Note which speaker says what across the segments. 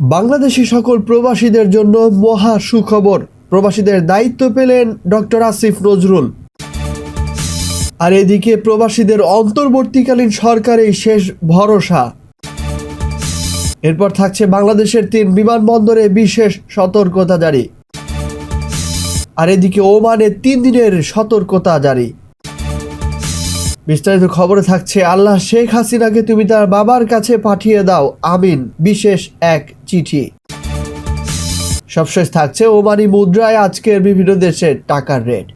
Speaker 1: বাংলাদেশি সকল প্রবাসীদের জন্য মহা সুখবর। প্রবাসীদের দায়িত্ব পেলেন ডক্টর আসিফ নজরুল। আর এদিকে প্রবাসীদের অন্তর্বর্তীকালীন সরকারেই শেষ ভরসা। এরপর থাকছে বাংলাদেশের তিন বিমানবন্দরে বিশেষ সতর্কতা জারি। আর এদিকে ওমানে তিন দিনের সতর্কতা জারি। বিস্তারিত খবরে থাকছে, আল্লাহ শেখ হাসিনাকে তুমি তার বাবার কাছে পাঠিয়ে দাও। আমিন, বিশেষ এক চিঠি। সবশেষ থাকছে ওমানি মুদ্রায় আজকের বিভিন্ন দেশের টাকার রেট।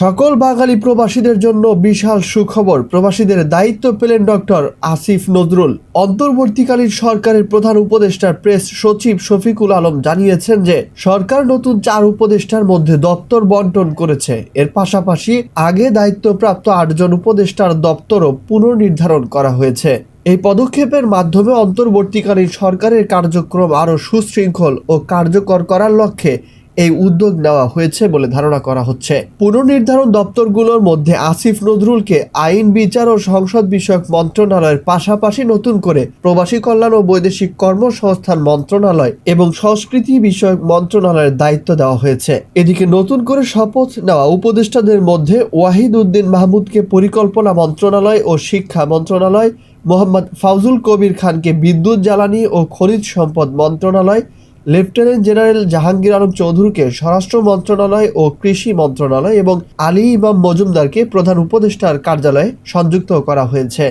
Speaker 1: সকল বাঙালি প্রবাসীদের জন্য বিশাল সুখবর। প্রবাসীদের দায়িত্ব পেলেন ডক্টর আসিফ নজরুল। অন্তর্বর্তীকালীন সরকারের প্রধান উপদেষ্টার প্রেস সচিব শফিকুল আলম জানিয়েছেন যে, সরকার নতুন চার উপদেষ্টার মধ্যে দপ্তর বন্টন করেছে। এর পাশাপাশি আগে দায়িত্বপ্রাপ্ত আটজন উপদেষ্টার দপ্তরও পুনর্নির্ধারণ করা হয়েছে। এই পদক্ষেপের মাধ্যমে অন্তর্বর্তীকালীন সরকারের কার্যক্রম আরও সুশৃঙ্খল ও কার্যকর করার লক্ষ্যে এই উদ্যোগ নেওয়া হয়েছে বলে ধারণা করা হচ্ছে। পুনর্নির্ধারণ দপ্তরগুলোর মধ্যে আসিফ নজরুলকে আইন, বিচার ও সংসদ বিষয়ক মন্ত্রণালয়ের পাশাপাশি নতুন করে প্রবাসী কল্যাণ ও বৈদেশিক কর্মসংস্থান মন্ত্রণালয় এবং সংস্কৃতি বিষয়ক মন্ত্রণালয়ের দায়িত্ব দেওয়া হয়েছে। এদিকে নতুন করে শপথ নেওয়া উপদেষ্টাদের মধ্যে ওয়াহিদ উদ্দিন মাহমুদকে পরিকল্পনা মন্ত্রণালয় ও শিক্ষা মন্ত্রণালয়, মোহাম্মদ ফাউজুল কবির খানকে বিদ্যুৎ জ্বালানি ও খনিজ সম্পদ মন্ত্রণালয় লেফটেন্যান্ট জেনারেল জাহাঙ্গীর আলম চৌধুরীকে স্বরাষ্ট্র মন্ত্রণালয় ও কৃষি মন্ত্রণালয় এবং আলী ইমাম মজুমদারকে প্রধান উপদেষ্টার কার্যালয়ে সংযুক্ত করা হয়েছে।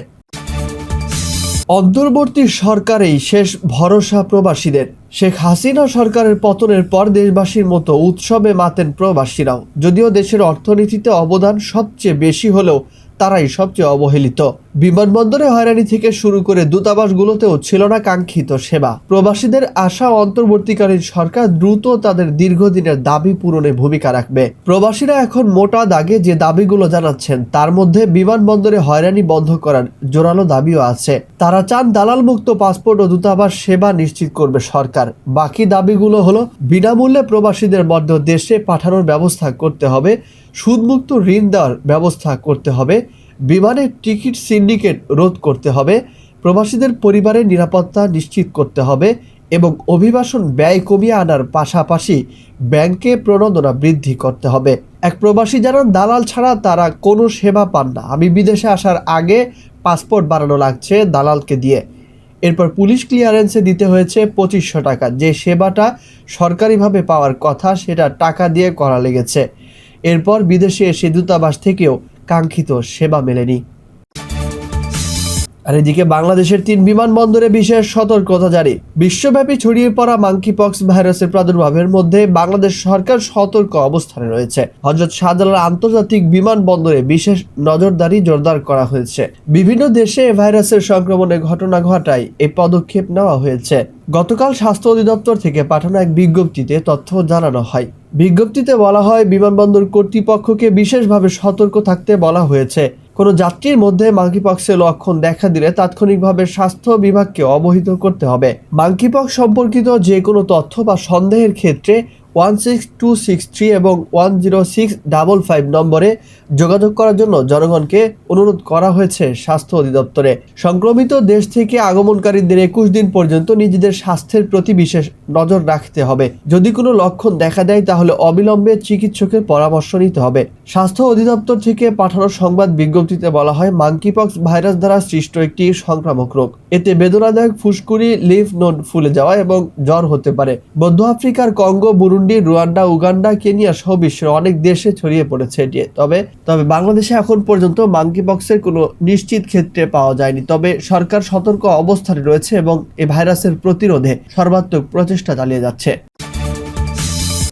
Speaker 1: অন্তর্বর্তী সরকারেই শেষ ভরসা প্রবাসীদের। শেখ হাসিনা সরকারের পতনের পর দেশবাসীর মতো উৎসবে মাতেন প্রবাসীরাও। যদিও দেশের অর্থনীতিতে অবদান সবচেয়ে বেশি হলেও তারাই সবচেয়ে অবহেলিত। বিমানবন্দরে হয়রানি থেকে শুরু করে দূতাবাসগুলোতেও ছিল না কাঙ্ক্ষিত সেবা। প্রবাসীদের আশা অন্তর্বর্তীকালীন সরকার দ্রুত তাদের দীর্ঘদিনের দাবি পূরণে ভূমিকা রাখবে। প্রবাসীরা এখন মোটা দাগে যে দাবিগুলো জানাচ্ছেন, তার মধ্যে বিমানবন্দরে হয়রানি বন্ধ করার জোরালো দাবিও আছে। তারা চান দালাল মুক্ত পাসপোর্ট ও দূতাবাস সেবা নিশ্চিত করবে সরকার। বাকি দাবিগুলো হলো, বিনামূল্যে প্রবাসীদের মধ্যে দেশে পাঠানোর ব্যবস্থা করতে হবে সুদমুক্ত ঋণ দেওয়ার ব্যবস্থা করতে হবে, বিমানের টিকিট সিন্ডিকেট রোধ করতে হবে, প্রবাসীদের পরিবারের নিরাপত্তা নিশ্চিত করতে হবে এবং অভিবাসন ব্যয় কমিয়ে আনার পাশাপাশি ব্যাংকে প্রণোদনা বৃদ্ধি করতে হবে। এক প্রবাসী জানান, দালাল ছাড়া তারা কোনো সেবা পান না। আমি বিদেশে আসার আগে পাসপোর্ট বানানো লাগছে দালালকে দিয়ে। এরপর পুলিশ ক্লিয়ারেন্সে দিতে হয়েছে পঁচিশশো টাকা। যে সেবাটা সরকারিভাবে পাওয়ার কথা, সেটা টাকা দিয়ে করা লেগেছে। এরপর বিদেশে এসে দূতাবাস থেকেও কাঙ্ক্ষিত সেবা মেলেনি। আর এদিকে বাংলাদেশের তিন বিমানবন্দরে বিশেষ সতর্কতা জারি। বিশ্বব্যাপী ছড়িয়ে পড়া মাঙ্কিপক্স ভাইরাসের প্রাদুর্ভাবের মধ্যে বাংলাদেশ সরকার সতর্ক অবস্থানে রয়েছে। হজরত শাহজালাল আন্তর্জাতিক বিমানবন্দরে বিশেষ নজরদারি জোরদার করা হয়েছে। বিভিন্ন দেশে ভাইরাসের সংক্রমণের ঘটনা ঘটায় এই পদক্ষেপ নেওয়া হয়েছে। গতকাল স্বাস্থ্য অধিদপ্তর থেকে পাঠানো এক বিজ্ঞপ্তিতে তথ্য জানানো হয়। বিজ্ঞপ্তিতে বলা হয়, বিমানবন্দর কর্তৃপক্ষকে বিশেষভাবে সতর্ক থাকতে বলা হয়েছে। কোনো যাত্রীর মধ্যে মাংকিপক্সের লক্ষণ দেখা দিলে তাৎক্ষণিকভাবে স্বাস্থ্য বিভাগকে অবহিত করতে হবে। মাংকিপক্স সম্পর্কিত যে কোনো তথ্য বা সন্দেহের ক্ষেত্রে one six two six three এবং one zero six double five নম্বরে যোগাযোগ করার জন্য জনগণকে অনুরোধ করা হয়েছে স্বাস্থ্য অধিদপ্তরে। সংক্রমিত দেশ থেকে আগমনকারীদের একুশ দিন পর্যন্ত নিজেদের স্বাস্থ্যের প্রতি বিশেষ নজর রাখতে হবে। যদি কোনো লক্ষণ দেখা দেয়, তাহলে অবিলম্বে চিকিৎসকের পরামর্শ নিতে হবে। স্বাস্থ্য অধিদপ্তর থেকে পাঠানো সংবাদ বিজ্ঞপ্তিতে বলা হয় মাঙ্কিপক্স ভাইরাস দ্বারা সৃষ্ট একটি সংক্রামক রোগ। এতে বেদনাদায়ক ফুসকুড়ি লিফ নোড ফুলে যাওয়া এবং জ্বর হতে পারে। মধ্য আফ্রিকার Congo, Burundi, Rwanda, Uganda, Kenya সহ বিশ্বের অনেক দেশে ছড়িয়ে পড়েছে এটি। তবে তবে বাংলাদেশে এখন পর্যন্ত মাঙ্কিপক্সের কোনো নিশ্চিত ক্ষেত্রে পাওয়া যায়নি। তবে সরকার সতর্ক অবস্থানে রয়েছে এবং এই ভাইরাসের প্রতিরোধে সর্বাত্মক প্রচেষ্টা চালিয়ে যাচ্ছে।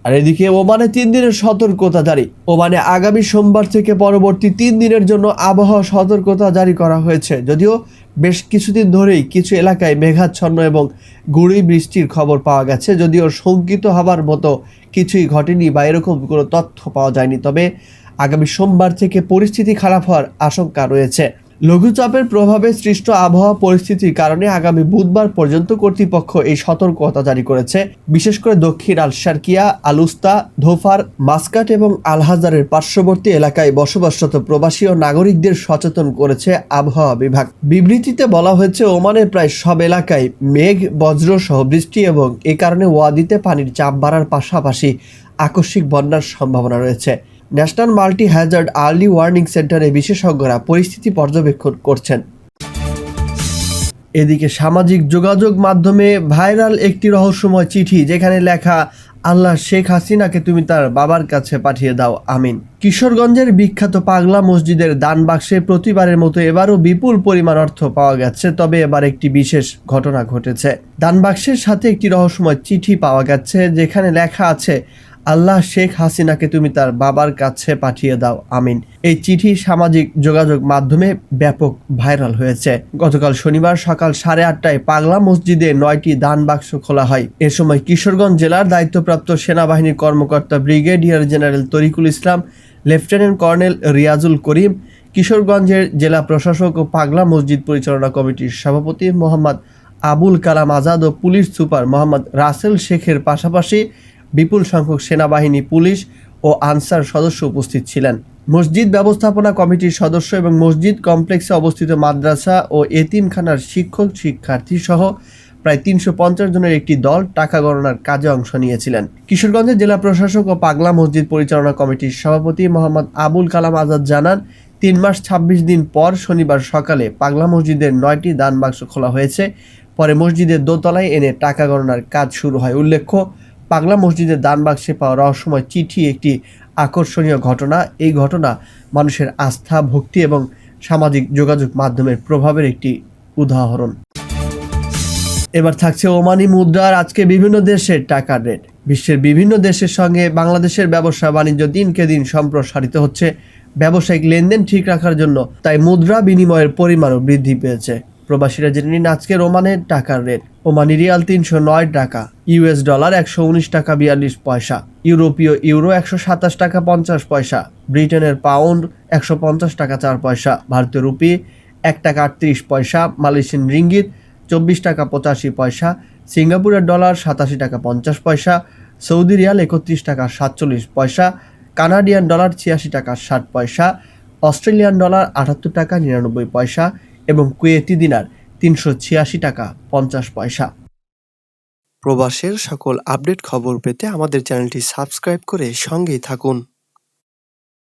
Speaker 1: আর এদিকে ওমানে তিন দিনের সতর্কতা জারি। ওমানে আগামী সোমবার থেকে পরবর্তী তিন দিনের জন্য আবহাওয়া সতর্কতা জারি করা হয়েছে। যদিও বেশ কিছুদিন ধরেই কিছু এলাকায় মেঘাচ্ছন্ন এবং গুড়ি বৃষ্টির খবর পাওয়া গেছে। যদিও শঙ্কিত হবার মতো কিছুই ঘটেনি বা এরকম কোনো তথ্য পাওয়া যায়নি। তবে আগামী সোমবার থেকে পরিস্থিতি খারাপ হওয়ার আশঙ্কা রয়েছে। লঘুচাপের প্রভাবে সৃষ্ট আবহাওয়া পরিস্থিতির কারণে আগামী বুধবার পর্যন্ত কর্তৃপক্ষ এই সতর্কতা জারি করেছে। বিশেষ করে দক্ষিণ আলশারকিয়া আলুস্তা, ধোফার, মাসকাট এবং আলহাজারের পার্শ্ববর্তী এলাকায় বসবাসরত প্রবাসী ও নাগরিকদের সচেতন করেছে আবহাওয়া বিভাগ। বিবৃতিতে বলা হয়েছে, ওমানের প্রায় সব এলাকায় মেঘ, বজ্র সহ বৃষ্টি এবং এ কারণে ওয়াদিতে পানির চাপ বাড়ার পাশাপাশি আকস্মিক বন্যার সম্ভাবনা রয়েছে। National multi hazard early warning সেন্টারে বিশেষজ্ঞরা পরিস্থিতি পর্যবেক্ষণ করছেন। এদিকে সামাজিক যোগাযোগ মাধ্যমে ভাইরাল একটি রহস্যময় চিঠি যেখানে লেখা, আল্লাহ শেখ হাসিনাকে তুমি তার বাবার কাছে পাঠিয়ে দাও, আমিন। কিশোরগঞ্জের বিখ্যাত পাগলা মসজিদের দান বাক্সে প্রতিবারের মতো এবারও বিপুল পরিমাণ অর্থ পাওয়া গেছে, তবে এবার একটি বিশেষ ঘটনা ঘটেছে। দান বাক্সের সাথে একটি রহস্যময় চিঠি পাওয়া গেছে, যেখানে লেখা আছে আল্লাহ শেখ হাসিনাকে তুমি তার বাবার কাছে পাঠিয়ে দাও, আমিন। এই চিঠি সামাজিক যোগাযোগ মাধ্যমে ব্যাপক ভাইরাল হয়েছে। গতকাল শনিবার সকাল সাড়ে আটটায় পাগলা মসজিদে নয়টি দান বাক্স খোলা হয়। এ সময় কিশোরগঞ্জ জেলার দায়িত্বপ্রাপ্ত সেনাবাহিনীর কর্মকর্তা brigadier general Tariqul Islam, lieutenant colonel Riazul Karim, কিশোরগঞ্জের জেলা প্রশাসক ও পাগলা মসজিদ পরিচালনা কমিটির সভাপতি মোহাম্মদ আবুল কালাম আজাদ ও পুলিশ সুপার মোহাম্মদ রাসেল শেখের পাশাপাশি বিপুল সংখ্যক সেনাবাহিনী, পুলিশ ও আনসার সদস্য উপস্থিত ছিলেন। মসজিদ ব্যবস্থাপনা কমিটির সদস্য এবং মসজিদ কমপ্লেক্সে অবস্থিত মাদ্রাসা ও এতিমখানার শিক্ষক শিক্ষার্থী সহ প্রায় তিনশো পঞ্চাশ জনের একটি দল টাকা গণনার কাজে অংশ নিয়েছিলেন। কিশোরগঞ্জের জেলা প্রশাসক ও পাগলা মসজিদ পরিচালনা কমিটির সভাপতি মোহাম্মদ আবুল কালাম আজাদ জানান, তিন মাস ছাব্বিশ দিন পর শনিবার সকালে পাগলা মসজিদের নয়টি দান বাক্স খোলা হয়েছে। পরে মসজিদের দোতলায় এনে টাকা গণনার কাজ শুরু হয়। উল্লেখ্য পাগলা মসজিদের দান বাক্সে পাওয়া রহস্যময় চিঠি একটি আকর্ষণীয় ঘটনা। এই ঘটনা মানুষের আস্থা, ভক্তি এবং সামাজিক যোগাযোগ মাধ্যমের প্রভাবের একটি উদাহরণ। এবার থাকছে ওমানি মুদ্রার আজকে বিভিন্ন দেশের টাকার রেট। বিশ্বের বিভিন্ন দেশের সঙ্গে বাংলাদেশের ব্যবসা বাণিজ্য দিনকে দিন সম্প্রসারিত হচ্ছে। ব্যবসায়িক লেনদেন ঠিক রাখার জন্য তাই মুদ্রা বিনিময়ের পরিমাণও বৃদ্ধি পেয়েছে। প্রবাসীরা জেনে নিন আজকের ওমানের টাকার রেট। ওমানি রিয়াল তিনশো নয় টাকা ইউএস ডলার একশো উনিশ টাকা বিয়াল্লিশ পয়সা, ইউরোপীয় ইউরো একশো সাতাশ টাকা পঞ্চাশ পয়সা, ব্রিটেনের পাউন্ড একশো পঞ্চাশ টাকা চার পয়সা, ভারতীয় রুপি এক টাকা আটত্রিশ পয়সা, মালয়েশিয়ান রিঙ্গিত চব্বিশ টাকা পঁচাশি পয়সা, সিঙ্গাপুরের ডলার সাতাশি টাকা পঞ্চাশ পয়সা, সৌদি রিয়াল একত্রিশ টাকা সাতচল্লিশ পয়সা, কানাডিয়ান ডলার ছিয়াশি টাকা ষাট পয়সা, অস্ট্রেলিয়ান ডলার আটাত্তর টাকা নিরানব্বই পয়সা এবং কুয়েতি দিনার তিনশো ছিয়াশি টাকা পঞ্চাশ পয়সা।
Speaker 2: প্রবাসের সকল আপডেট খবর পেতে আমাদের চ্যানেলটি সাবস্ক্রাইব করে সঙ্গেই থাকুন।